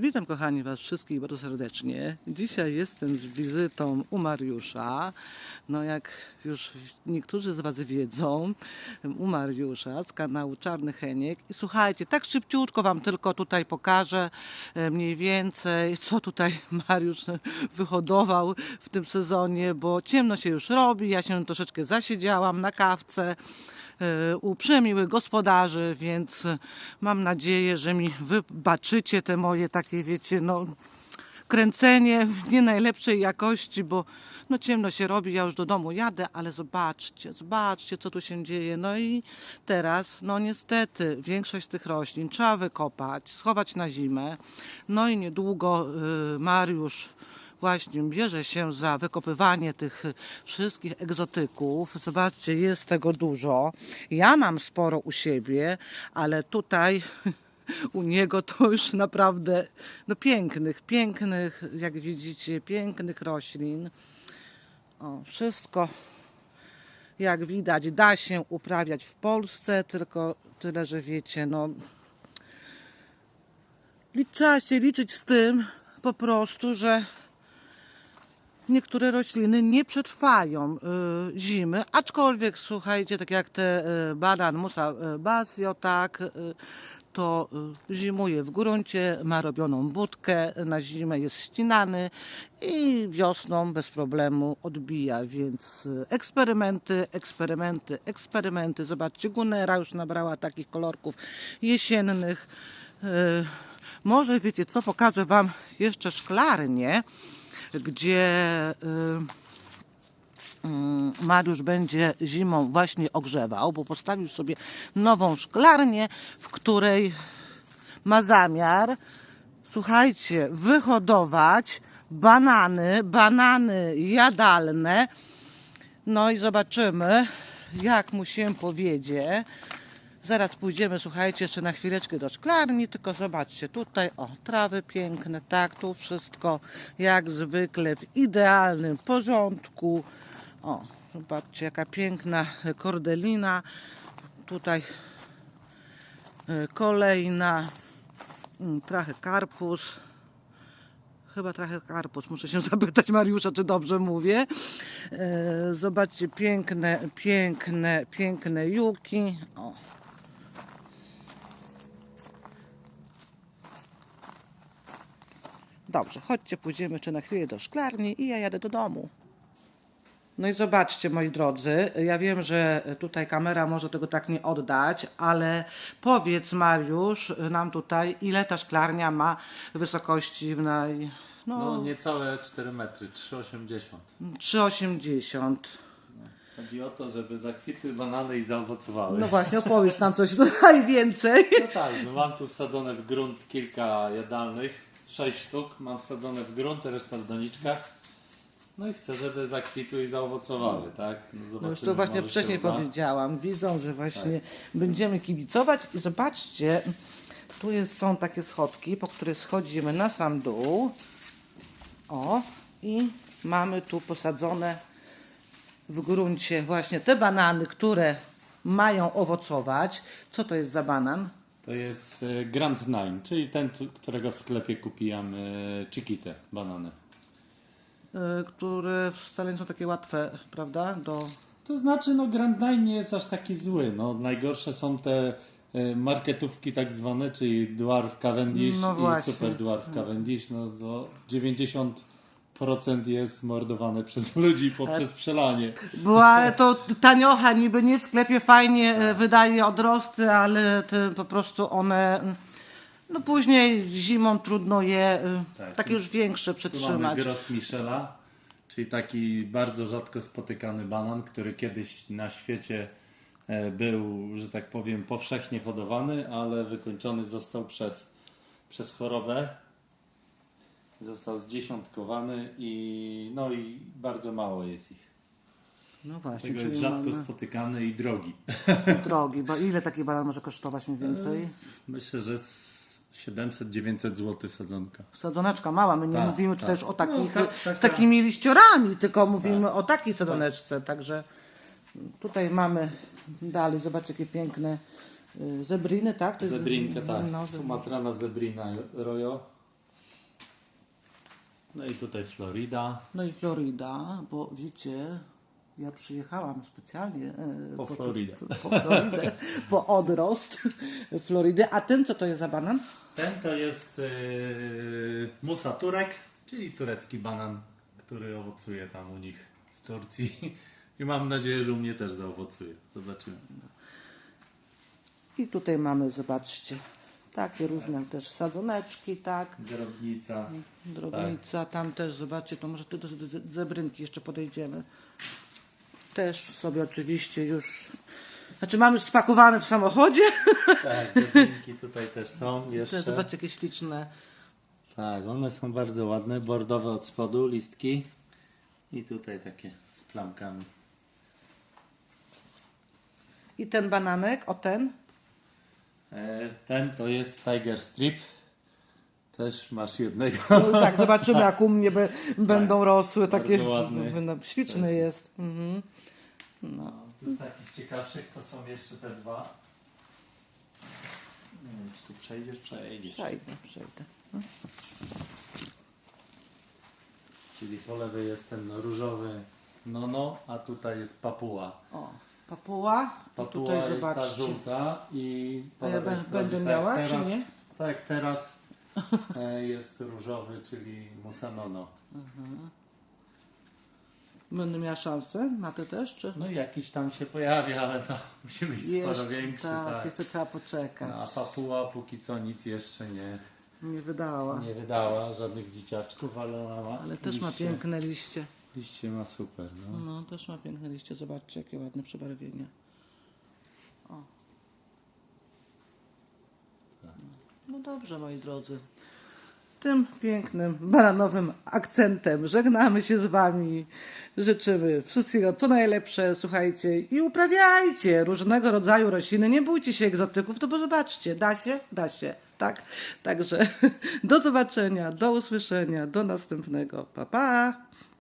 Witam kochani Was wszystkich bardzo serdecznie. Dzisiaj jestem z wizytą u Mariusza. No jak już niektórzy z Was wiedzą, u Mariusza z kanału Czarny Heniek. I słuchajcie, tak szybciutko Wam tylko tutaj pokażę e, mniej więcej, co tutaj Mariusz wyhodował w tym sezonie, bo ciemno się już robi, ja się troszeczkę zasiedziałam na kawce e, u przemiłych gospodarzy, więc mam nadzieję, że mi wybaczycie te moje takie, wiecie, no kręcenie nie najlepszej jakości, bo no ciemno się robi, ja już do domu jadę, ale zobaczcie, zobaczcie, co tu się dzieje. No i teraz, no niestety, większość tych roślin trzeba wykopać, schować na zimę. No i niedługo y, Mariusz właśnie bierze się za wykopywanie tych wszystkich egzotyków. Zobaczcie, jest tego dużo. Ja mam sporo u siebie, ale tutaj u niego to już naprawdę no pięknych, pięknych, jak widzicie, pięknych roślin. O, wszystko jak widać da się uprawiać w Polsce, tylko tyle, że wiecie, no trzeba się liczyć z tym po prostu, że niektóre rośliny nie przetrwają y, zimy, aczkolwiek słuchajcie, tak jak te y, banan musa y, basio, tak, y, to y, zimuje w gruncie, ma robioną budkę, na zimę jest ścinany i wiosną bez problemu odbija, więc y, eksperymenty, eksperymenty, eksperymenty. Zobaczcie, Gunera już nabrała takich kolorków jesiennych. Y, Może wiecie co, pokażę Wam jeszcze szklarnię, gdzie y, mm, Mariusz będzie zimą właśnie ogrzewał, bo postawił sobie nową szklarnię, w której ma zamiar, słuchajcie, wyhodować banany, banany jadalne. No i zobaczymy, jak mu się powiedzie. Zaraz pójdziemy, słuchajcie, jeszcze na chwileczkę do szklarni, tylko zobaczcie, tutaj, o, trawy piękne, tak, tu wszystko jak zwykle w idealnym porządku. O, zobaczcie, jaka piękna kordelina. Tutaj e, kolejna, mm, trochę karpus. Chyba trochę karpus. Muszę się zapytać Mariusza, czy dobrze mówię. E, Zobaczcie, piękne, piękne, piękne juki. O. Dobrze, chodźcie, pójdziemy jeszcze na chwilę do szklarni i ja jadę do domu. No i zobaczcie, moi drodzy, ja wiem, że tutaj kamera może tego tak nie oddać, ale powiedz Mariusz nam tutaj, ile ta szklarnia ma wysokości w naj... No No, niecałe 4 metry, 3,80. 3,80. Chodzi o to, żeby zakwitły banany i zaowocowały. No właśnie, opowiedz nam coś tutaj więcej. No tak, no mam tu wsadzone w grunt kilka jadalnych, 6 sztuk mam wsadzone w grunt, reszta w doniczkach. No i chcę, żeby zakwitły i zaowocowały, tak? No, No już to właśnie wcześniej powiedziałam. Widzą, że właśnie będziemy kibicować i zobaczcie, tu jest, są takie schodki, po które schodzimy na sam dół. O, i mamy tu posadzone w gruncie właśnie te banany, które mają owocować. Co to jest za banan? To jest e, Grand Nine, czyli ten, którego w sklepie kupiłam e, Chiquite banany. Y, które wcale nie są takie łatwe, prawda? Do... To znaczy, no Grand Nine nie jest aż taki zły. No, najgorsze są te e, marketówki tak zwane, czyli Dwarf Cavendish No i. Super Dwarf Cavendish. No to 90% jest mordowane przez ludzi poprzez przelanie. Była to taniocha, niby nie w sklepie fajnie e, wydaje odrosty, ale po prostu one, mm, no później zimą trudno je, e, Tak. takie już większe Tu mamy przetrzymać. Gros Michela, czyli taki bardzo rzadko spotykany banan, który kiedyś na świecie e, był, że tak powiem, powszechnie hodowany, ale wykończony został przez, przez chorobę. Został zdziesiątkowany i no i bardzo mało jest ich. No właśnie, Tego jest rzadko mamy spotykany i drogi. drogi, bo ile taki banan może kosztować mniej więcej? Myślę, że z 700-900 zł sadzonka. Sadzoneczka mała, my nie Tak, mówimy tak. tutaj już o takich, No, tak, tak, z tak. takimi liściorami, tylko mówimy o takiej sadzoneczce, także tutaj mamy dalej, zobaczcie jakie piękne y, zebriny, tak? To jest- Zebrinkę, tak. No, Sumatrana zebrina rojo. No i tutaj Florida. No i Florida, bo wiecie, ja przyjechałam specjalnie e, Po Florydę. Po, po Florydę, po odrost Florydy. A ten co to jest za banan? Ten to jest yy, Musa Turek, czyli turecki banan, który owocuje tam u nich w Turcji. I mam nadzieję, że u mnie też zaowocuje. Zobaczymy. I tutaj mamy, zobaczcie, takie różne też sadzoneczki, tak. Drobnica. Drobnica, tam też, zobaczcie, to może tu do z- zebrynki jeszcze podejdziemy. Też sobie oczywiście już, znaczy mamy już spakowane w samochodzie. Tak, zebrynki tutaj też są Też jeszcze. zobaczcie, jakie śliczne. Tak, one są bardzo ładne, bordowe od spodu, listki. I tutaj takie z plamkami. I ten bananek, o ten, E, Ten to jest Tiger Strip. Też masz jednego. no tak, zobaczymy jak u mnie be, będą rosły, takie, ładny. śliczny jest. Mhm. No. Z takich ciekawszych to są jeszcze te dwa. Nie wiem, czy tu przejdziesz? Przejdziesz. Przejdę, przejdę. Czyli po lewej jest ten różowy nono, a tutaj jest papuła. O, papuła, I Papuła tutaj jest ta żółta i po A ja lewej stronie, będę tak miała, jak czy teraz, nie? Tak, teraz e, jest różowy, czyli musa nono. Będę miała szansę na to też, czy? No jakiś tam się pojawia, ale to musi być sporo Jeszcze, większy. tak, Tak, jeszcze trzeba poczekać. No, a papuła póki co nic jeszcze nie, Nie wydała. nie wydała, żadnych dzieciaczków, ale ona ma Ale też ma liście, piękne liście. Liście ma super, no. No, też ma piękne liście. Zobaczcie, jakie ładne przebarwienie. O. No dobrze, moi drodzy. Tym pięknym, bananowym akcentem żegnamy się z Wami. Życzymy wszystkiego co najlepsze, słuchajcie i uprawiajcie różnego rodzaju rośliny. Nie bójcie się egzotyków, to bo zobaczcie, da się, da się, tak? Także do zobaczenia, do usłyszenia, do następnego. Pa, pa!